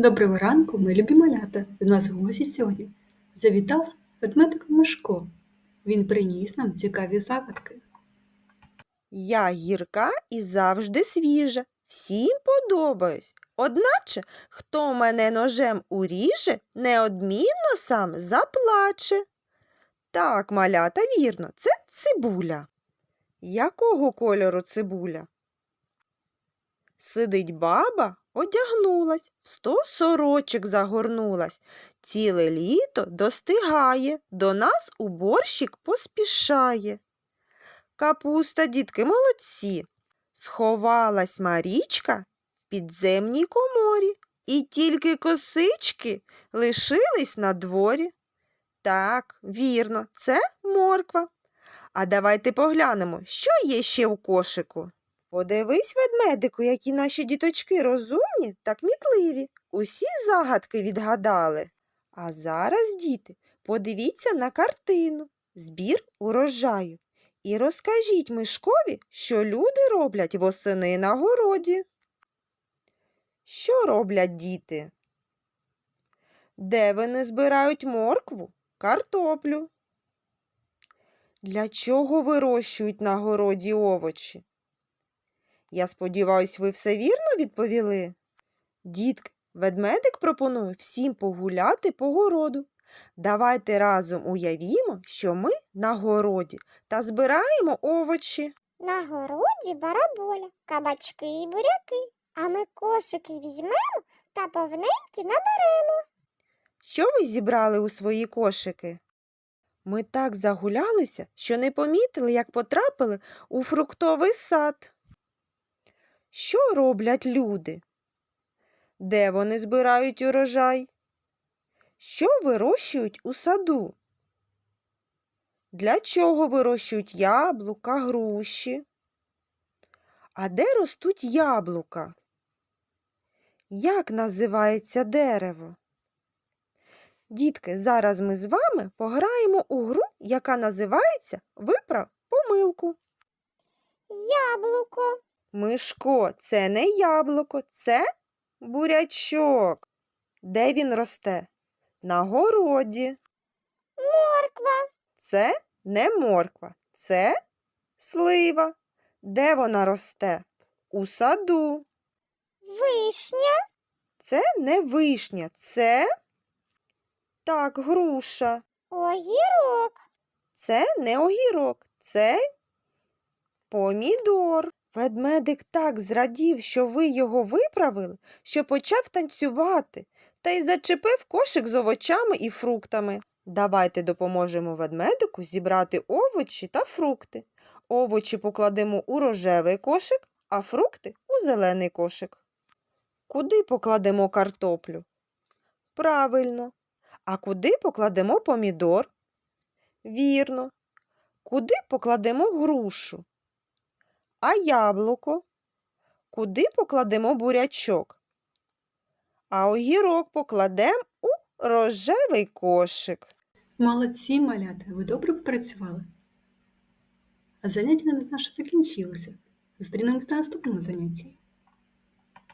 Доброго ранку, ми любі малята. До нас в гості сьогодні завітав ведмедик Мишко. Він приніс нам цікаві загадки. Я гірка і завжди свіжа, всім подобаюсь. Одначе, хто мене ножем уріже, неодмінно сам заплаче. Так, малята, вірно, це цибуля. Якого кольору цибуля? Сидить баба, одягнулась, в сто сорочок загорнулась. Ціле літо достигає, до нас у борщик поспішає. Капуста, дітки, молодці. Сховалась Марічка в підземній коморі, і тільки косички лишились на дворі. Так, вірно, це морква. А давайте поглянемо, що є ще в кошику. Подивись, ведмедику, які наші діточки розумні та кмітливі. Усі загадки відгадали. А зараз, діти, подивіться на картину Збір урожаю. І розкажіть Мишкові, що люди роблять восени на городі. Що роблять діти? Де вони збирають моркву, картоплю? Для чого вирощують на городі овочі? Я сподіваюсь, ви все вірно відповіли? Дітки, ведмедик пропонує всім погуляти по городу. Давайте разом уявімо, що ми на городі та збираємо овочі. На городі бараболя, кабачки і буряки, а ми кошики візьмемо та повненькі наберемо. Що ви зібрали у свої кошики? Ми так загулялися, що не помітили, як потрапили у фруктовий сад. Що роблять люди? Де вони збирають урожай? Що вирощують у саду? Для чого вирощують яблука, груші? А де ростуть яблука? Як називається дерево? Дітки, зараз ми з вами пограємо у гру, яка називається Виправ помилку. Яблуко, Мишко, це не яблуко, це бурячок. Де він росте? На городі. морква, Це не морква, це слива. Де вона росте? У саду. вишня, Це не вишня, це так, груша. огірок, Це не огірок, це помідор. Ведмедик так зрадів, що ви його виправили, що почав танцювати та й зачепив кошик з овочами і фруктами. Давайте допоможемо ведмедику зібрати овочі та фрукти. Овочі покладемо у рожевий кошик, а фрукти у зелений кошик. Куди покладемо картоплю? Правильно. А куди покладемо помідор? Вірно. Куди покладемо грушу? А яблуко? Куди покладемо бурячок? А огірок покладемо у рожевий кошик. Молодці, малята, ви добре попрацювали. А заняття наше закінчилося. Зустрінемось на наступному занятті.